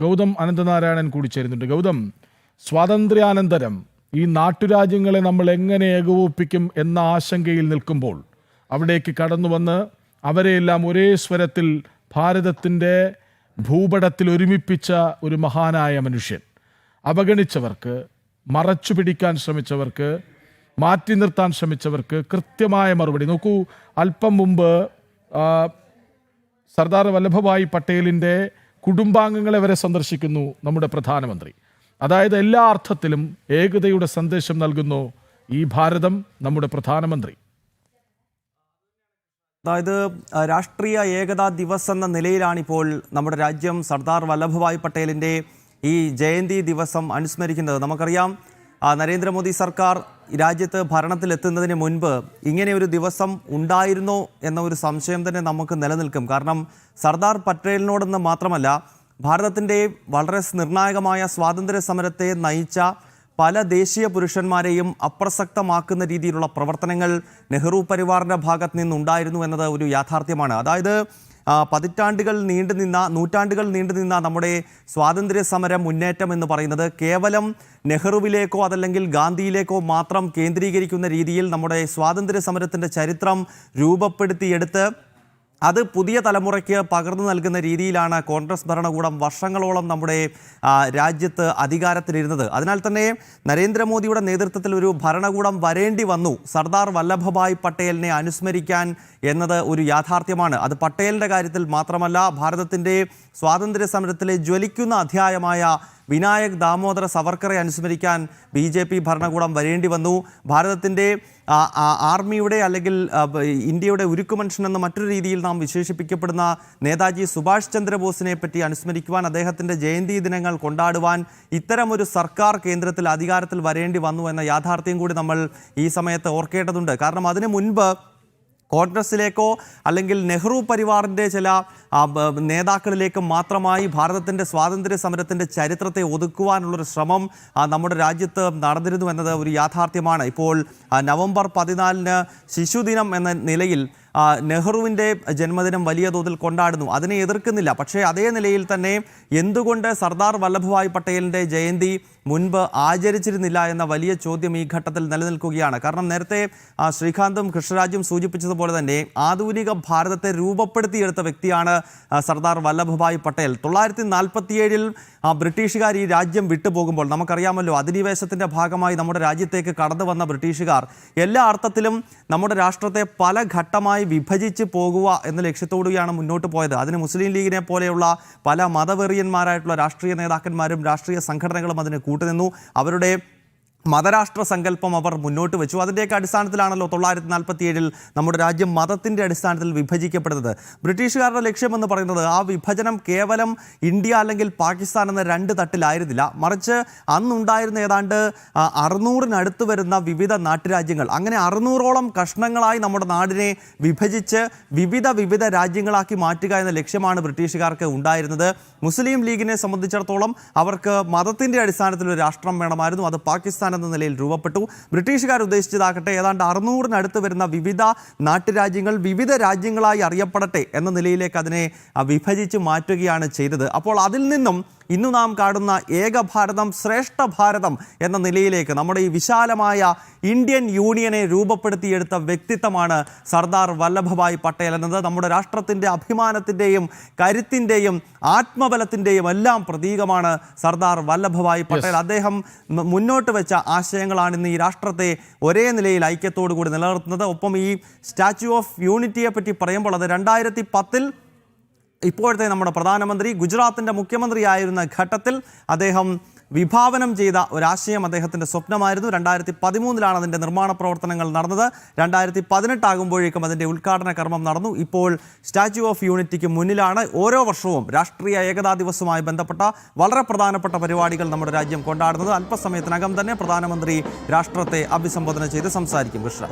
ഗൗതം അനന്തനാരായണൻ കൂടി ചേരുന്നുണ്ട്. ഗൗതം സ്വാതന്ത്ര്യാനന്തരം ഈ നാട്ടുരാജ്യങ്ങളെ നമ്മൾ എങ്ങനെ ഏകോപിപ്പിക്കും എന്ന ആശങ്കയിൽ നിൽക്കുമ്പോൾ അവിടേക്ക് കടന്നു വന്ന് അവരെയെല്ലാം ഒരേ സ്വരത്തിൽ ഭാരതത്തിന്റെ ഭൂപടത്തിൽ ഒരുമിപ്പിച്ച ഒരു മഹാനായ മനുഷ്യൻ. അവഗണിച്ചവർക്ക് മറച്ചു പിടിക്കാൻ ശ്രമിച്ചവർക്ക് മാറ്റി നിർത്താൻ ശ്രമിച്ചവർക്ക് കൃത്യമായ മറുപടി. നോക്കൂ അല്പം മുമ്പ് സർദാർ വല്ലഭഭായ് പട്ടേലിന്റെ കുടുംബാംഗങ്ങളെ വരെ സന്ദർശിക്കുന്നു നമ്മുടെ പ്രധാനമന്ത്രി. അതായത് എല്ലാ അർത്ഥത്തിലും ഏകതയുടെ സന്ദേശം നൽകുന്നു ഈ ഭാരതം നമ്മുടെ പ്രധാനമന്ത്രി. അതായത് രാഷ്ട്രീയ ഏകതാ ദിവസ് എന്ന നിലയിലാണിപ്പോൾ നമ്മുടെ രാജ്യം സർദാർ വല്ലഭഭായ് പട്ടേലിന്റെ ഈ ജയന്തി ദിവസം അനുസ്മരിക്കുന്നത്. നമുക്കറിയാം നരേന്ദ്രമോദി സർക്കാർ രാജ്യത്ത് ഭരണത്തിലെത്തുന്നതിന് മുൻപ് ഇങ്ങനെ ഒരു ദിവസം ഉണ്ടായിരുന്നോ എന്ന ഒരു സംശയം തന്നെ നമുക്ക് നിലനിൽക്കും. കാരണം സർദാർ പട്ടേലിനോടെന്ന് മാത്രമല്ല ഭാരതത്തിന്റെ വളരെ നിർണായകമായ സ്വാതന്ത്ര്യ സമരത്തെ നയിച്ച പല ദേശീയ പുരുഷന്മാരെയും അപ്രസക്തമാക്കുന്ന രീതിയിലുള്ള പ്രവർത്തനങ്ങൾ നെഹ്റു പരിവാറിന്റെ ഭാഗത്ത് നിന്നുണ്ടായിരുന്നു എന്നത് ഒരു യാഥാർത്ഥ്യമാണ്. അതായത് പതിറ്റാണ്ടുകൾ നീണ്ടുനിന്ന നൂറ്റാണ്ടുകൾ നീണ്ടുനിന്ന നമ്മുടെ സ്വാതന്ത്ര്യ സമര മുന്നേറ്റം എന്ന് പറയുന്നത് കേവലം നെഹ്റുവിലേക്കോ അതല്ലെങ്കിൽ ഗാന്ധിയിലേക്കോ മാത്രം കേന്ദ്രീകരിക്കുന്ന രീതിയിൽ നമ്മുടെ സ്വാതന്ത്ര്യ സമരത്തിന്റെ ചരിത്രം രൂപപ്പെടുത്തിയെടുത്ത് അത് പുതിയ തലമുറയ്ക്ക് പകർന്നു നൽകുന്ന രീതിയിലാണ് കോൺഗ്രസ് ഭരണകൂടം വർഷങ്ങളോളം നമ്മുടെ രാജ്യത്ത് അധികാരത്തിലിരുന്നത്. അതിനാൽ തന്നെ നരേന്ദ്രമോദിയുടെ നേതൃത്വത്തിൽ ഒരു ഭരണകൂടം വരേണ്ടി വന്നു. സർദാർ വല്ലഭഭായ് പട്ടേലിനെ അനുസ്മരിക്കാൻ എന്നത് ഒരു യാഥാർത്ഥ്യമാണ്. അത് പട്ടേലിന്റെ കാര്യത്തിൽ മാത്രമല്ല ഭാരതത്തിന്റെ സ്വാതന്ത്ര്യ സമരത്തിലെ ജ്വലിക്കുന്ന അധ്യായമായ വിനായക് ദാമോദര സവർക്കറെ അനുസ്മരിക്കാൻ ബി ഭരണകൂടം വരേണ്ടി വന്നു. ഭാരതത്തിന്റെ ആർമിയുടെ അല്ലെങ്കിൽ ഇന്ത്യയുടെ ഉരുക്കു മനുഷ്യൻ എന്ന മറ്റൊരു രീതിയിൽ നാം വിശേഷിപ്പിക്കപ്പെടുന്ന നേതാജി സുഭാഷ് ചന്ദ്രബോസിനെ പറ്റി അനുസ്മരിക്കുവാൻ അദ്ദേഹത്തിന്റെ ജയന്തി ദിനങ്ങൾ കൊണ്ടാടുവാൻ ഇത്തരമൊരു സർക്കാർ കേന്ദ്രത്തിൽ അധികാരത്തിൽ വരേണ്ടി വന്നു എന്ന യാഥാർത്ഥ്യം കൂടി നമ്മൾ ഈ സമയത്ത് ഓർക്കേണ്ടതുണ്ട്. കാരണം അതിനു മുൻപ് കോൺഗ്രസിലേക്കോ അല്ലെങ്കിൽ നെഹ്റു പരിവാറിന്റെ ചില നേതാക്കളിലേക്ക് മാത്രമായി ഭാരതത്തിന്റെ സ്വാതന്ത്ര്യ സമരത്തിന്റെ ചരിത്രത്തെ ഒതുക്കുവാനുള്ളൊരു ശ്രമം നമ്മുടെ രാജ്യത്ത് നടന്നിരുന്നു എന്നത് ഒരു യാഥാർത്ഥ്യമാണ്. ഇപ്പോൾ നവംബർ പതിനാലിന് ശിശുദിനം എന്ന നിലയിൽ നെഹ്റുവിന്റെ ജന്മദിനം വലിയ തോതിൽ കൊണ്ടാടുന്നു. അതിനെ എതിർക്കുന്നില്ല. പക്ഷേ അതേ നിലയിൽ തന്നെ എന്തുകൊണ്ട് സർദാർ വല്ലഭഭായ് പട്ടേലിന്റെ ജയന്തി മുൻപ് ആചരിച്ചിരുന്നില്ല എന്ന വലിയ ചോദ്യം ഈ ഘട്ടത്തിൽ നിലനിൽക്കുകയാണ്. കാരണം നേരത്തെ ശ്രീകാന്തും കൃഷ്ണരാജും സൂചിപ്പിച്ചതുപോലെ തന്നെ ആധുനിക ഭാരതത്തെ രൂപപ്പെടുത്തിയെടുത്ത വ്യക്തിയാണ് സർദാർ വല്ലഭഭായ് പട്ടേൽ. തൊള്ളായിരത്തി നാൽപ്പത്തിയേഴിൽ ബ്രിട്ടീഷുകാർ ഈ രാജ്യം വിട്ടുപോകുമ്പോൾ നമുക്കറിയാമല്ലോ അധിനിവേശത്തിന്റെ ഭാഗമായി നമ്മുടെ രാജ്യത്തേക്ക് കടന്നു വന്ന ബ്രിട്ടീഷുകാർ. എല്ലാ അർത്ഥത്തിലും നമ്മുടെ രാഷ്ട്രത്തെ പല ഘട്ടമായി വിഭജിച്ച് പോകുക എന്ന ലക്ഷ്യത്തോടുകയാണ് മുന്നോട്ട് പോയത്. അതിന് മുസ്ലിം ലീഗിനെ പോലെയുള്ള പല മതവെറിയന്മാരായിട്ടുള്ള രാഷ്ട്രീയ നേതാക്കന്മാരും രാഷ്ട്രീയ സംഘടനകളും അതിന് കൂട്ടുനിന്നു. അവരുടെ മതരാഷ്ട്ര സങ്കല്പം അവർ മുന്നോട്ട് വെച്ചു. അതിന്റെയൊക്കെ അടിസ്ഥാനത്തിലാണല്ലോ തൊള്ളായിരത്തി നാൽപ്പത്തി ഏഴിൽ നമ്മുടെ രാജ്യം മതത്തിന്റെ അടിസ്ഥാനത്തിൽ വിഭജിക്കപ്പെടുന്നത് ബ്രിട്ടീഷുകാരുടെ ലക്ഷ്യമെന്ന് പറയുന്നത് ആ വിഭജനം കേവലം ഇന്ത്യ അല്ലെങ്കിൽ പാകിസ്ഥാൻ എന്ന രണ്ട് തട്ടിലായിരുന്നില്ല. മറിച്ച് അന്നുണ്ടായിരുന്ന ഏതാണ്ട് അറുന്നൂറിനടുത്ത് വരുന്ന വിവിധ നാട്ടുരാജ്യങ്ങൾ. അങ്ങനെ അറുന്നൂറോളം കഷ്ണങ്ങളായി നമ്മുടെ നാടിനെ വിഭജിച്ച് വിവിധ വിവിധ രാജ്യങ്ങളാക്കി മാറ്റുക എന്ന ലക്ഷ്യമാണ് ബ്രിട്ടീഷുകാർക്ക് ഉണ്ടായിരുന്നത്. മുസ്ലിം ലീഗിനെ സംബന്ധിച്ചിടത്തോളം അവർക്ക് മതത്തിന്റെ അടിസ്ഥാനത്തിൽ ഒരു രാഷ്ട്രം വേണമായിരുന്നു. അത് പാകിസ്ഥാൻ എന്ന നിലയിൽ രൂപപ്പെട്ടു. ബ്രിട്ടീഷുകാർ ഉദ്ദേശിച്ചതാകട്ടെ ഏതാണ്ട് അറുന്നൂറിനടുത്ത് വരുന്ന വിവിധ നാട്ടുരാജ്യങ്ങൾ വിവിധ രാജ്യങ്ങളായി അറിയപ്പെടട്ടെ എന്ന നിലയിലേക്ക് അതിനെ വിഭജിച്ച് മാറ്റുകയാണ് ചെയ്തത്. അപ്പോൾ അതിൽ നിന്നും ഇന്നു നാം കാണുന്ന ഏക ഭാരതം ശ്രേഷ്ഠ ഭാരതം എന്ന നിലയിലേക്ക് നമ്മുടെ ഈ വിശാലമായ ഇന്ത്യൻ യൂണിയനെ രൂപപ്പെടുത്തിയെടുത്ത വ്യക്തിത്വമാണ് സർദാർ വല്ലഭഭായ് പട്ടേൽ എന്നത്. നമ്മുടെ രാഷ്ട്രത്തിന്റെ അഭിമാനത്തിന്റെയും കരുത്തിന്റെയും ആത്മബലത്തിന്റെയും എല്ലാം പ്രതീകമാണ് സർദാർ വല്ലഭഭായ് പട്ടേൽ. അദ്ദേഹം മുന്നോട്ട് വെച്ച ആശയങ്ങളാണ് ഇന്ന് ഈ രാഷ്ട്രത്തെ ഒരേ നിലയിൽ ഐക്യത്തോടു കൂടി നിലനിർത്തുന്നത്. ഒപ്പം ഈ സ്റ്റാച്യു ഓഫ് യൂണിറ്റിയെ പറ്റി പറയുമ്പോൾ അത് രണ്ടായിരത്തി പത്തിൽ ഇപ്പോഴത്തെ നമ്മുടെ പ്രധാനമന്ത്രി ഗുജറാത്തിന്റെ മുഖ്യമന്ത്രിയായിരുന്ന ഘട്ടത്തിൽ അദ്ദേഹം വിഭാവനം ചെയ്ത ഒരാശയം അദ്ദേഹത്തിന്റെ സ്വപ്നമായിരുന്നു. രണ്ടായിരത്തി പതിമൂന്നിലാണ് അതിന്റെ നിർമ്മാണ പ്രവർത്തനങ്ങൾ നടന്നത്. രണ്ടായിരത്തി പതിനെട്ടാകുമ്പോഴേക്കും അതിന്റെ ഉദ്ഘാടന കർമ്മം നടന്നു. ഇപ്പോൾ സ്റ്റാച്യു ഓഫ് യൂണിറ്റിക്ക് മുന്നിലാണ്. ഓരോ വർഷവും രാഷ്ട്രീയ ഏകതാ ദിവസവുമായി ബന്ധപ്പെട്ട വളരെ പ്രധാനപ്പെട്ട പരിപാടികൾ നമ്മുടെ രാജ്യം കൊണ്ടാടുന്നത്. അല്പസമയത്തിനകം തന്നെ പ്രധാനമന്ത്രി രാഷ്ട്രത്തെ അഭിസംബോധന ചെയ്ത് സംസാരിക്കും. കൃഷ്ണ.